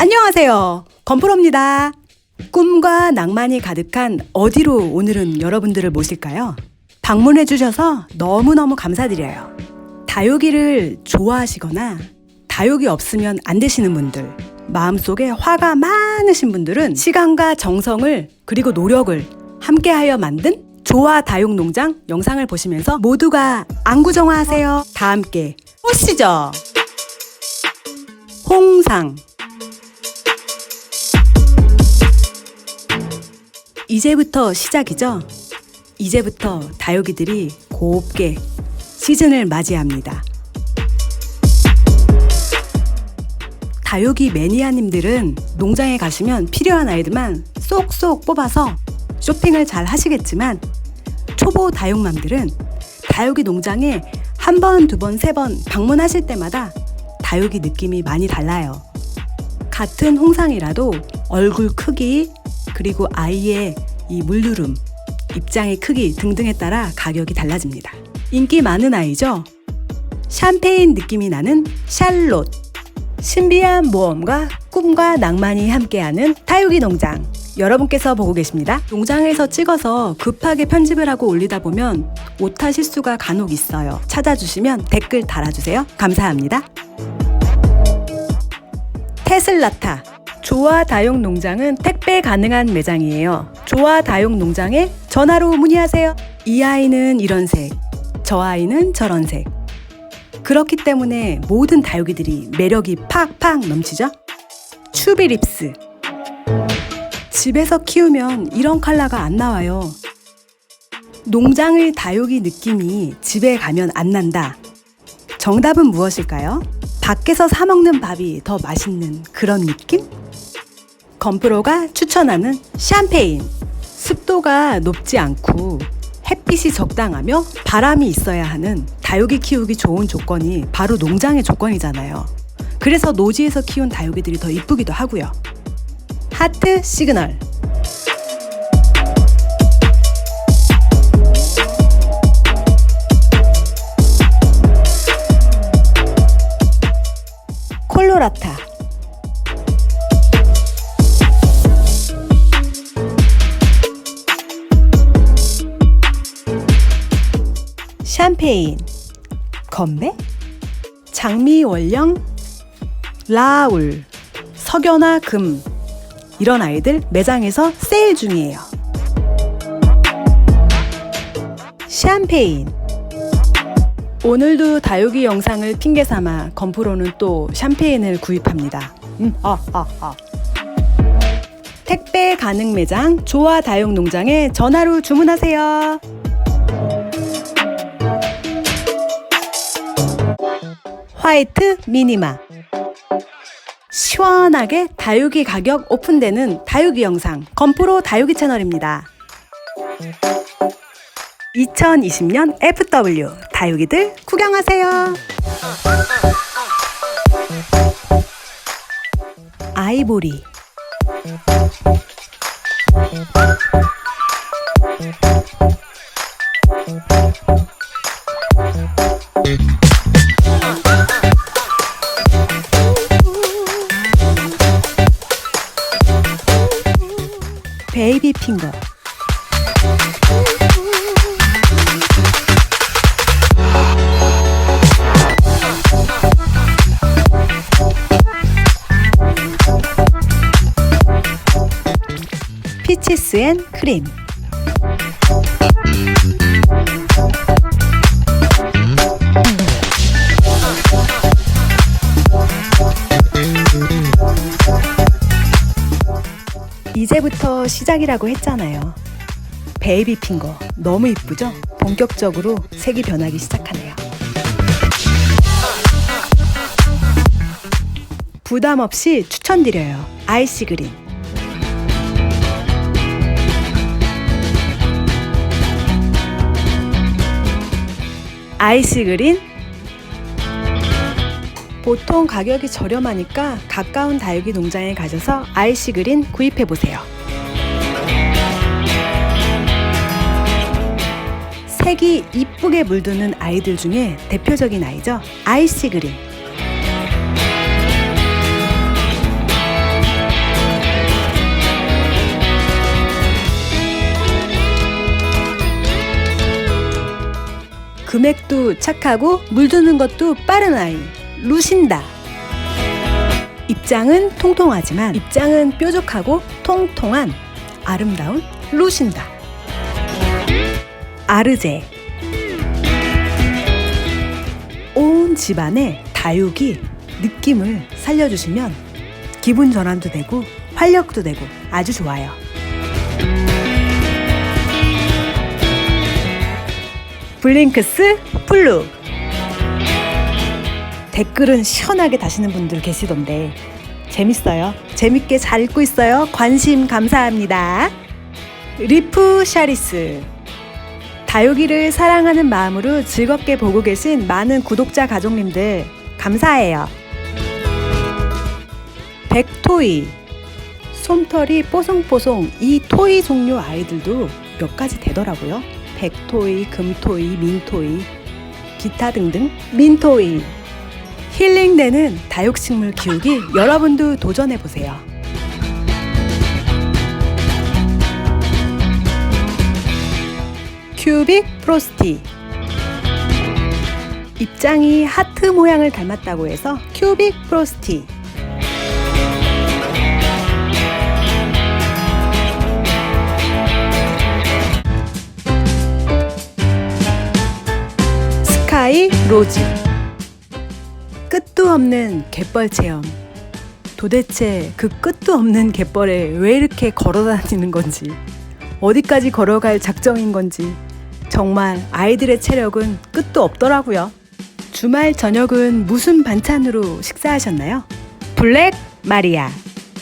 안녕하세요. 건프로입니다. 꿈과 낭만이 가득한 어디로 오늘은 여러분들을 모실까요? 방문해 주셔서 너무너무 감사드려요. 다육이를 좋아하시거나 다육이 없으면 안 되시는 분들, 마음속에 화가 많으신 분들은 시간과 정성을 그리고 노력을 함께하여 만든 조화 다육 농장 영상을 보시면서 모두가 안구정화하세요. 다 함께 보시죠. 홍상 이제부터 시작이죠. 이제부터 다육이들이 곱게 시즌을 맞이합니다. 다육이 매니아님들은 농장에 가시면 필요한 아이들만 쏙쏙 뽑아서 쇼핑을 잘 하시겠지만 초보 다육맘들은 다육이 농장에 한 번, 두 번, 세 번 방문하실 때마다 다육이 느낌이 많이 달라요. 같은 홍상이라도 얼굴 크기, 그리고 아이의 이 물주름, 입장의 크기 등등에 따라 가격이 달라집니다. 인기 많은 아이죠? 샴페인 느낌이 나는 샬롯. 신비한 모험과 꿈과 낭만이 함께하는 다육이 농장. 여러분께서 보고 계십니다. 농장에서 찍어서 급하게 편집을 하고 올리다 보면 오타 실수가 간혹 있어요. 찾아주시면 댓글 달아주세요. 감사합니다. 테슬라타. 조화 다육 농장은 택배 가능한 매장이에요. 조화 다육 농장에 전화로 문의하세요. 이 아이는 이런 색, 저 아이는 저런 색. 그렇기 때문에 모든 다육이들이 매력이 팍팍 넘치죠? 추비립스. 집에서 키우면 이런 컬러가 안 나와요. 농장의 다육이 느낌이 집에 가면 안 난다. 정답은 무엇일까요? 밖에서 사 먹는 밥이 더 맛있는 그런 느낌? 건프로가 추천하는 샴페인. 습도가 높지 않고 햇빛이 적당하며 바람이 있어야 하는 다육이 키우기 좋은 조건이 바로 농장의 조건이잖아요. 그래서 노지에서 키운 다육이들이 더 이쁘기도 하고요. 하트 시그널. 콜로라타. 샴페인, 건배, 장미 원령, 라울, 석연화 금 이런 아이들 매장에서 세일 중이에요. 샴페인 오늘도 다육이 영상을 핑계 삼아 건프로는 또 샴페인을 구입합니다. 음, 아, 아, 아. 택배 가능 매장 조화 다육 농장에 전화로 주문하세요. 화이트 미니마 시원하게 다육이 가격 오픈되는 다육이 영상 건프로 다육이 채널입니다. 2020년 FW 다육이들 구경하세요. 아이보리 피치스 앤 크림 이제부터 시작이라고 했잖아요. 베이비 핑거 너무 이쁘죠? 본격적으로 색이 변하기 시작하네요. 부담 없이 추천드려요. 아이시 그린. 아이시 그린 보통 가격이 저렴하니까 가까운 다육이 농장에 가셔서 아이시 그린 구입해 보세요. 색이 이쁘게 물드는 아이들 중에 대표적인 아이죠. 아이시 그린. 금액도 착하고 물드는 것도 빠른 아이 루신다. 입장은 통통하지만 입장은 뾰족하고 통통한 아름다운 루신다. 아르제 온 집안의 다육이 느낌을 살려주시면 기분 전환도 되고 활력도 되고 아주 좋아요. 블링크스 플루 댓글은 시원하게 다시는 분들 계시던데 재밌어요. 재밌게 잘 읽고 있어요. 관심 감사합니다. 리프 샤리스 다육이를 사랑하는 마음으로 즐겁게 보고 계신 많은 구독자 가족님들 감사해요. 백토이 솜털이 뽀송뽀송 이 토이 종류 아이들도 몇 가지 되더라고요. 백토이, 금토이, 민토이, 기타 등등 민토이 힐링되는 다육식물 키우기 여러분도 도전해 보세요. 큐빅 프로스티. 입장이 하트 모양을 닮았다고 해서 큐빅 프로스티. 스카이 로즈. 끝도 없는 갯벌 체험. 도대체 그 끝도 없는 갯벌에 왜 이렇게 걸어 다니는 건지 어디까지 걸어갈 작정인 건지 정말 아이들의 체력은 끝도 없더라고요. 주말 저녁은 무슨 반찬으로 식사하셨나요? 블랙 마리아.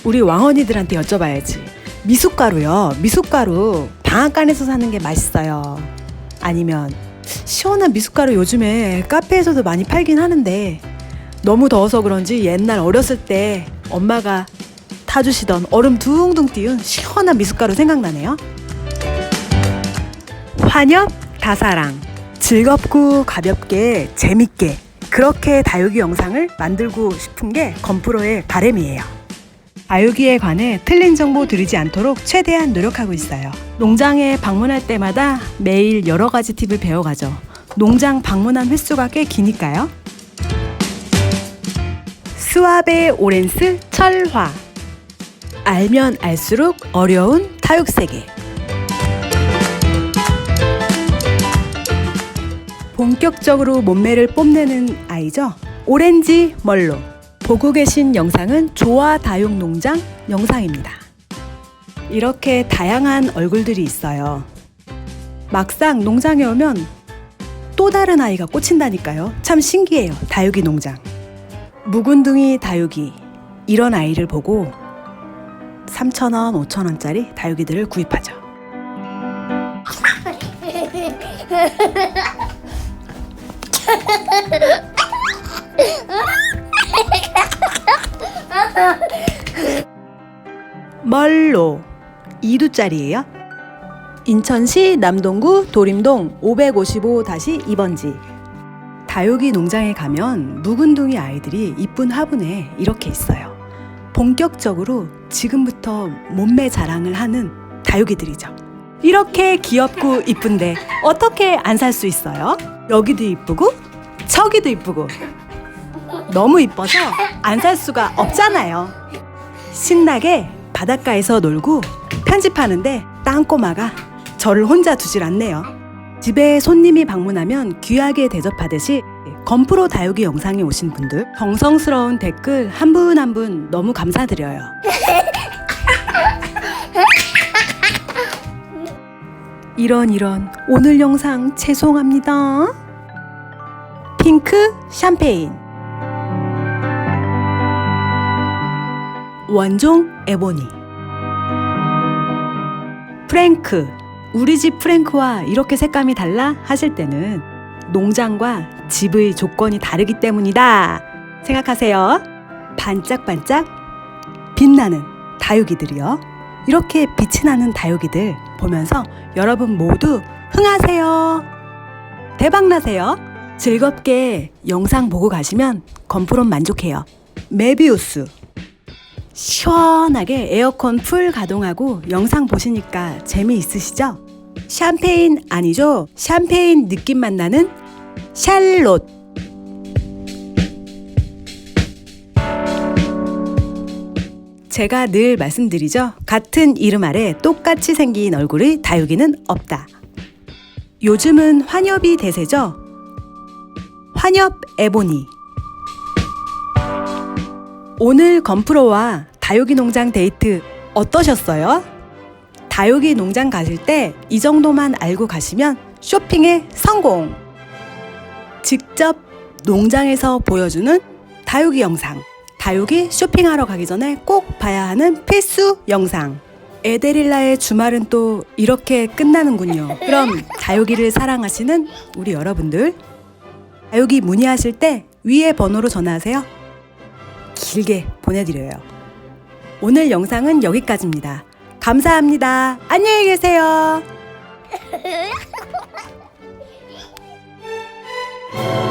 우리 왕언니들한테 여쭤봐야지. 미숫가루요. 미숫가루 방앗간에서 사는 게 맛있어요. 아니면 시원한 미숫가루 요즘에 카페에서도 많이 팔긴 하는데 너무 더워서 그런지 옛날 어렸을 때 엄마가 타주시던 얼음 둥둥 띄운 시원한 미숫가루 생각나네요. 환엽 다사랑 즐겁고 가볍게 재밌게 그렇게 다육이 영상을 만들고 싶은 게 건프로의 바램이에요. 다육이에 관해 틀린 정보 드리지 않도록 최대한 노력하고 있어요. 농장에 방문할 때마다 매일 여러 가지 팁을 배워가죠. 농장 방문한 횟수가 꽤 기니까요. 스와베 오렌스 철화 알면 알수록 어려운 다육 세계 본격적으로 몸매를 뽐내는 아이죠. 오렌지 멀로. 보고 계신 영상은 조화 다육 농장 영상입니다. 이렇게 다양한 얼굴들이 있어요. 막상 농장에 오면 또 다른 아이가 꽂힌다니까요. 참 신기해요. 다육이 농장. 묵은둥이 다육이. 이런 아이를 보고 3,000원, 5,000원짜리 다육이들을 구입하죠. 멀로 2두짜리예요. 인천시 남동구 도림동 555-2번지 다육이 농장에 가면 묵은둥이 아이들이 이쁜 화분에 이렇게 있어요. 본격적으로 지금부터 몸매 자랑을 하는 다육이들이죠. 이렇게 귀엽고 이쁜데 어떻게 안 살 수 있어요? 여기도 이쁘고 저기도 이쁘고 너무 이뻐서 안 살 수가 없잖아요. 신나게 바닷가에서 놀고 편집하는데 땅꼬마가 저를 혼자 두질 않네요. 집에 손님이 방문하면 귀하게 대접하듯이 건프로 다육이 영상에 오신 분들 정성스러운 댓글 한 분 한 분 너무 감사드려요. 이런 이런 오늘 영상 죄송합니다. 핑크 샴페인 원종 에보니 프랭크 우리 집 프랭크와 이렇게 색감이 달라 하실 때는 농장과 집의 조건이 다르기 때문이다 생각하세요. 반짝반짝 빛나는 다육이들이요. 이렇게 빛이 나는 다육이들 보면서 여러분 모두 흥하세요. 대박나세요. 즐겁게 영상 보고 가시면 건프롬 만족해요. 메비우스. 시원하게 에어컨 풀 가동하고 영상 보시니까 재미있으시죠? 샴페인 아니죠? 샴페인 느낌만 나는 샬롯. 제가 늘 말씀드리죠. 같은 이름 아래 똑같이 생긴 얼굴의 다육이는 없다. 요즘은 환엽이 대세죠. 환엽 에보니. 오늘 건프로와 다육이 농장 데이트 어떠셨어요? 다육이 농장 가실 때 이 정도만 알고 가시면 쇼핑에 성공! 직접 농장에서 보여주는 다육이 영상. 다육이 쇼핑하러 가기 전에 꼭 봐야 하는 필수 영상. 에데릴라의 주말은 또 이렇게 끝나는군요. 그럼 다육이를 사랑하시는 우리 여러분들, 다육이 문의하실 때 위에 번호로 전화하세요. 길게 보내드려요. 오늘 영상은 여기까지입니다. 감사합니다. 안녕히 계세요.